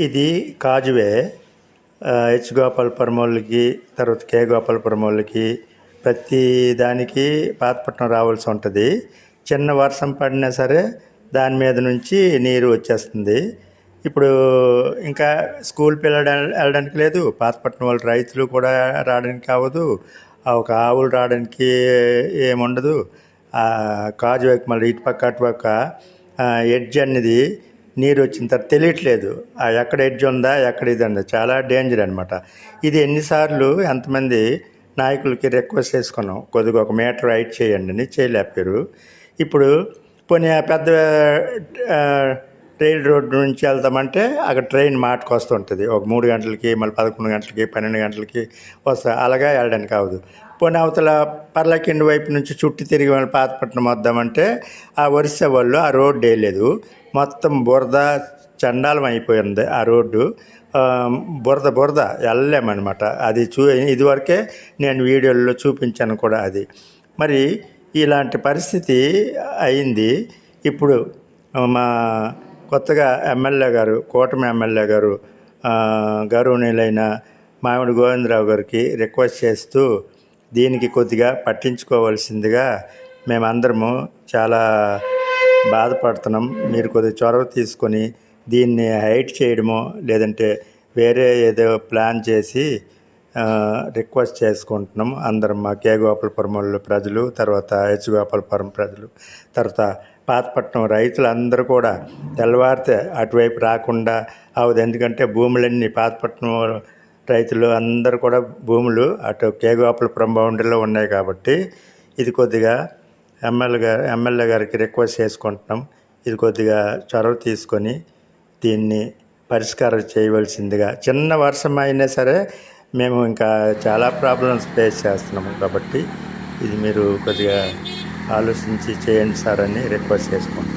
ఇది కాజువే. హెచ్ గోపాలపురం వాళ్ళకి తర్వాత కే గోపాలపురం వాళ్ళకి ప్రతి దానికి పాతపట్నం రావాల్సి ఉంటుంది. చిన్న వర్షం పడినా సరే దాని మీద నుంచి నీరు వచ్చేస్తుంది. ఇప్పుడు ఇంకా స్కూల్ పిల్లలు వెళ్ళడానికి లేదు. పాతపట్నం వాళ్ళ రైతులు కూడా రావడానికి అవ్వదు. ఒక ఆవులు రావడానికి ఏముండదు. కాజువేకి మళ్ళీ ఇటుపక్క అటుపక్క ఎడ్జ్ అనేది నీరు వచ్చిన తర్వాత తెలియట్లేదు. ఆ ఎక్కడ ఎడ్జ్ ఉందా ఎక్కడ ఇది ఉందా చాలా డేంజర్ అనమాట ఇది ఎన్నిసార్లు ఎంతమంది నాయకులకి రిక్వెస్ట్ చేసుకున్నాం. కొద్దిగా ఒక మీటర్ హైట్ చేయండి అని చేయలేపారు ఇప్పుడు పోనీ ఆ పెద్ద ఆ, రోడ్డు నుంచి వెళ్తామంటే అక్కడ ట్రైన్ మాటకు వస్తుంటుంది. ఒక మూడు గంటలకి మళ్ళీ పదకొండు గంటలకి పన్నెండు గంటలకి వస్తా అలాగా వెళ్ళడానికి అవ్వదు పోనీ అవతల పర్లకిండి వైపు నుంచి చుట్టూ తిరిగి మళ్ళీ పాతపట్నం వద్దామంటే ఆ వరుస వాళ్ళు ఆ రోడ్డు వేయలేదు మొత్తం బురద చండాలం అయిపోయింది ఆ రోడ్డు. బురద బురద వెళ్ళలేమన్నమాట. అది చూ ఇదివరకే నేను వీడియోల్లో చూపించాను కూడా అది. మరి ఇలాంటి పరిస్థితి అయింది. ఇప్పుడు మా కొత్తగా ఎమ్మెల్యే గారు కూటమి ఎమ్మెల్యే గారు గౌరవనీయులైన మామిడి గోవిందరావు గారికి రిక్వెస్ట్ చేస్తూ దీనికి కొద్దిగా పట్టించుకోవాల్సిందిగా మేమందరము చాలా బాధపడుతున్నాం. మీరు కొద్దిగా చొరవ తీసుకొని దీన్ని హైట్ చేయడము లేదంటే వేరే ఏదో ప్లాన్ చేసి రిక్వెస్ట్ చేసుకుంటున్నాం. అందరం మా కే గోపాలపురం ప్రజలు తర్వాత హెచ్ గోపాలపురం ప్రజలు తర్వాత పాతపట్నం రైతులందరూ కూడా తెల్లవారితే అటువైపు రాకుండా అవదు ఎందుకంటే భూములన్నీ పాతపట్నం రైతులు అందరూ కూడా భూములు అటు కే గోపాలపురం బౌండరీలో ఉన్నాయి కాబట్టి ఇది కొద్దిగా ఎమ్మెల్యే గారు ఎమ్మెల్యే గారికి రిక్వెస్ట్ చేసుకుంటున్నాం. ఇది కొద్దిగా చొరవ తీసుకొని దీన్ని పరిష్కారం చేయవలసిందిగా. చిన్న వర్షం అయినా సరే మేము ఇంకా చాలా ప్రాబ్లమ్స్ ఫేస్ చేస్తున్నాము కాబట్టి ఇది మీరు కొద్దిగా ఆలోచించి చేయండి సార్ అని రిక్వెస్ట్ చేసుకుంటాం